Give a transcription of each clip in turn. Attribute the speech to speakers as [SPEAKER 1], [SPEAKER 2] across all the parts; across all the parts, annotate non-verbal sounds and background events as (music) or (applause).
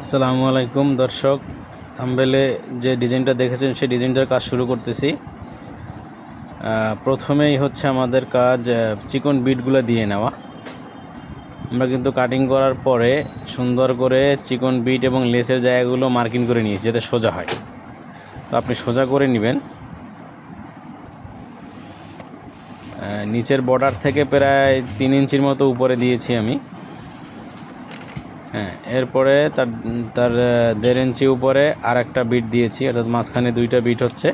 [SPEAKER 1] আসসালামু আলাইকুম, দর্শক। থাম্বেলে যে ডিজাইনটা দেখেছেন, সেই ডিজাইনটার কাজ শুরু করতেছি। প্রথমেই হচ্ছে আমাদের কাজ চিকন বিটগুলো দিয়ে নেওয়া। আমরা কিন্তু কাটিং করার পরে সুন্দর করে চিকন বিট এবং লেসের জায়গাগুলো মার্কিং করে নিয়েছি, যাতে সোজা হয়। তো আপনি সোজা করে নেবেন। নিচের বর্ডার থেকে প্রায় তিন ইঞ্চির মতো উপরে দিয়েছি আমি। হ্যাঁ এরপরে তার তার দেড় ইঞ্চি উপরে আর একটা বিট দিয়েছি, অর্থাৎ মাঝখানে দুইটা বিট হচ্ছে।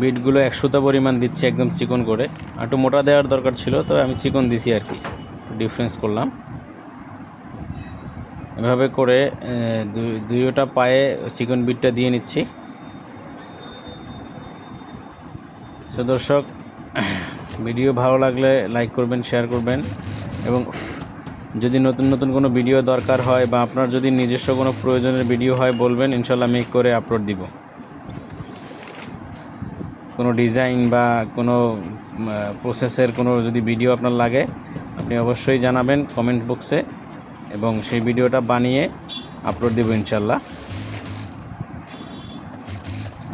[SPEAKER 1] বিটগুলো একশোটা পরিমাণ দিচ্ছি একদম চিকন করে। একটু মোটা দেওয়ার দরকার ছিল, তো আমি চিকন দিছি আর কি, ডিফারেন্স করলাম। এভাবে করে দুইটা পায়ে চিকন বিটটা দিয়ে নিচ্ছি। সো দর্শক, ভিডিও ভালো লাগলে লাইক করবেন, শেয়ার করবেন এবং যদি নতুন নতুন কোনো ভিডিও দরকার হয় বা আপনার যদি নিজস্ব কোনো প্রয়োজনের ভিডিও হয় বলবেন ইনশাল্লাহ মেক করে আপলোড দিব। কোনো ডিজাইন বা কোনো প্রসেসের কোনো যদি ভিডিও আপনার লাগে, আপনি অবশ্যই জানাবেন কমেন্ট বক্সে এবং সেই ভিডিওটা বানিয়ে আপলোড দেবো ইনশাল্লাহ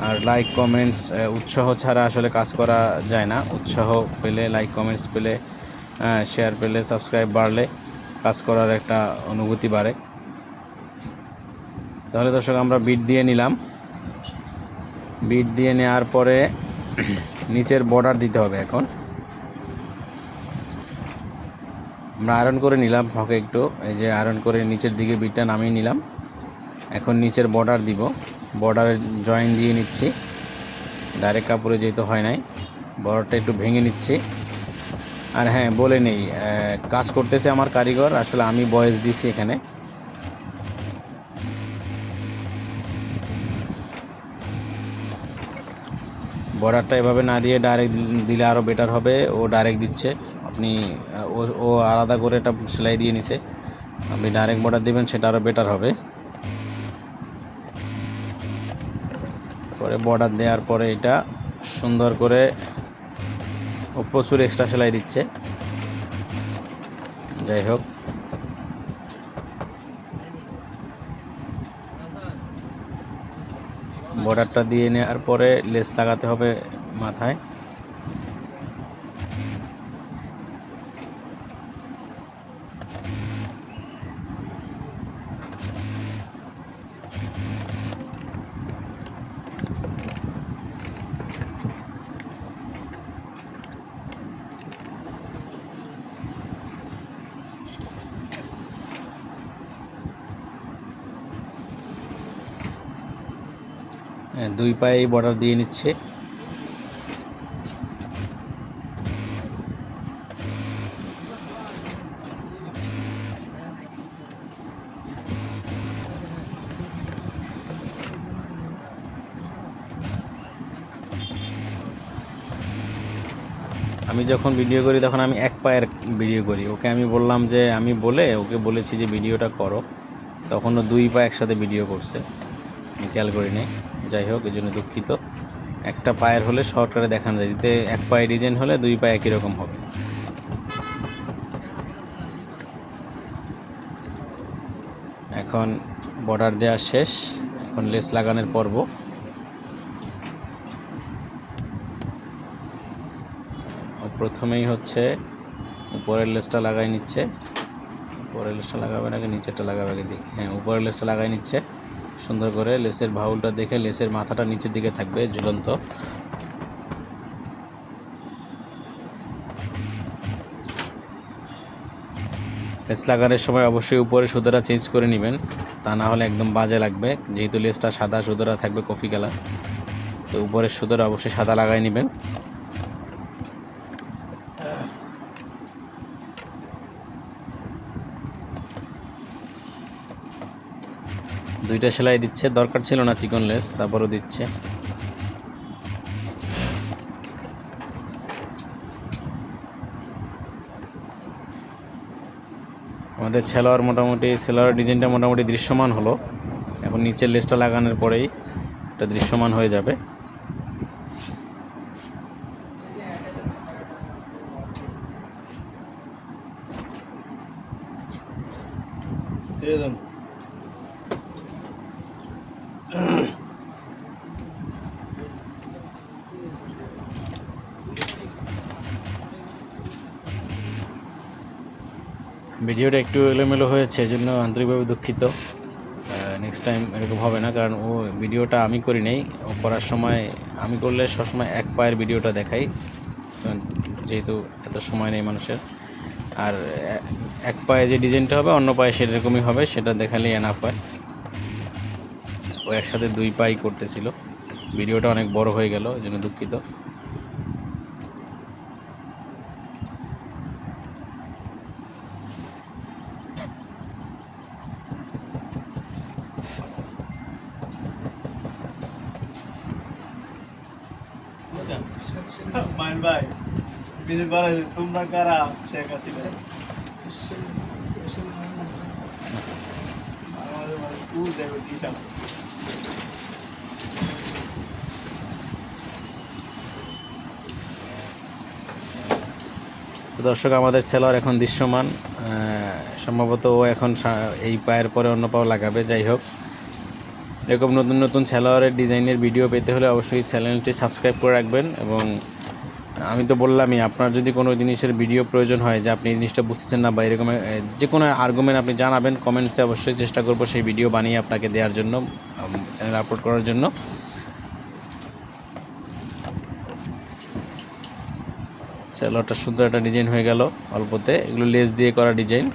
[SPEAKER 1] আর লাইক কমেন্টস উৎসাহ ছাড়া আসলে কাজ করা যায় না। উৎসাহ পেলে লাইক কমেন্টস পেলে শেয়ার পেলে সাবস্ক্রাইব বাড়লে কাজ করার একটা অনুভূতি বাড়ে। তাহলে দর্শক, আমরা বিট দিয়ে নিলাম। বিট দিয়ে নেওয়ার পরে (clears throat) নিচের বর্ডার দিতে হবে এখন। আমরা আয়রন করে নিলাম ফাঁকে একটু। এই যে আয়রন করে নিচের দিকে বিটটা নামিয়ে নিলাম। এখন নিচের বর্ডার দিব। বর্ডারের জয়েন দিয়ে নিচ্ছি। ডাইরেক্ট কাপড়ে যেহেতু হয় নাই, বর্ডারটা একটু ভেঙে নিচ্ছি। আর হ্যাঁ বলে নেই কাজ করতেছে আমার কারিগর, আসলে আমি বয়েস দিছি এখানে। বর্ডারটা এভাবে না দিয়ে ডাইরেক্ট দিলে আরও বেটার হবে, ও ডাইরেক্ট দিচ্ছে। আপনি ও আলাদা করে এটা সেলাই দিয়ে নিছে। আপনি ডাইরেক্ট বর্ডার দিবেন, সেটা আরও বেটার হবে। পরে বর্ডার দেওয়ার পরে এটা সুন্দর করে ও প্রচুর এক্সট্রা সেলাই দিচ্ছে। যাই হোক। বর্ডারটা দিয়ে নেওয়ার পরে লেস লাগাতে হবে মাথায়। দুই পায়ে বর্ডার দিয়ে নিচ্ছে। আমি যখন ভিডিও করি, তখন আমি এক পায়ের ভিডিও করি। ওকে আমি বললাম যে, আমি বলে, ওকে বলেছি যে, ভিডিওটা করো। তখন ও দুই পা একসাথে ভিডিও করছে। খেয়াল করি নাই। যাই হোক এই জন্য দুঃখিত। একটা পায়ের হলে শর্টকাটে দেখানো যায়। যদি এক পায়ে ডিজাইন হলে দুই পায়ে একই রকম হবে। এখন বর্ডার দেওয়া শেষ। এখন লেস লাগানোর পর্ব। প্রথমেই হচ্ছে উপরের লেসটা লাগাই নিচ্ছে। উপরের লেসটা লাগাবে নাকি নিচেরটা লাগাবে আগে দেখি। হ্যাঁ উপরের লেসটা লাগাই নিচ্ছে। সুন্দর করে লেসের ভাউলটা দেখে লেসের মাথাটা নিচের দিকে থাকবে, ঝুলন্ত। লেস লাগানোর সময় অবশ্যই উপরে সুতোটা চেঞ্জ করে নেবেন, তা না হলে একদম বাজে লাগবে, যেহেতু লেসটা সাদা সুতোটা থাকবে কফি কালার। তো উপরের সুতোটা অবশ্যই সাদা লাগাই নেবেন। দুইটা সেলাই দিচ্ছে, দরকার ছিল না চিকন লেস, তারপরও দিচ্ছে। আমাদের সেলোয়ার মোটামুটি, সেলোয়ার ডিজাইনটা মোটামুটি দৃশ্যমান হলো। এখন নিচের লেসটা লাগানোর পরেই এটা দৃশ্যমান হয়ে যাবে।
[SPEAKER 2] See then.
[SPEAKER 1] ভিডিওটা একটু এলোমেলো হয়েছে, এজন্য আন্তরিকভাবে দুঃখিত। নেক্সট টাইম এরকম হবে না, কারণ ও ভিডিওটা আমি করি নেই। ও করার সময়, আমি করলে সবসময় এক পায়ের ভিডিওটা দেখাই যেহেতু এত সময় নেই মানুষের। আর এক পায়ে যে ডিজাইনটা হবে, অন্য পায়ে সেরকমই হবে, সেটা দেখালেই এনাফ হয়। ও একসাথে দুই পাই করতেছিল। ভিডিওটা অনেক বড় হয়ে গেল এই জন্য দুঃখিত।
[SPEAKER 2] মাইন ভাই তোমরা কারা? শেখ হাসিনা।
[SPEAKER 1] দর্শক, আমাদের সেলার এখন দৃশ্যমান। সম্ভবত ও এখন এই পায়ের পরে অন্য পাও লাগাবে, যাই হোক। এরকম নতুন নতুন সেলোয়ারের ডিজাইনের ভিডিও পেতে হলে অবশ্যই চ্যানেলটি সাবস্ক্রাইব করে রাখবেন এবং আমি তো বললামই, আপনার যদি কোনো জিনিসের ভিডিও প্রয়োজন হয় যে আপনি জিনিসটা বুঝতেছেন না বা এরকম যে কোনো আর্গুমেন্ট আপনি জানাবেন কমেন্টসে অবশ্যই চেষ্টা করব সেই ভিডিও বানিয়ে আপনাকে দেওয়ার জন্য চ্যানেল আপলোড করার জন্য। সেলোয়ারটা সুন্দর একটা ডিজাইন হয়ে গেল অল্পতে, এগুলো লেস দিয়ে করা ডিজাইন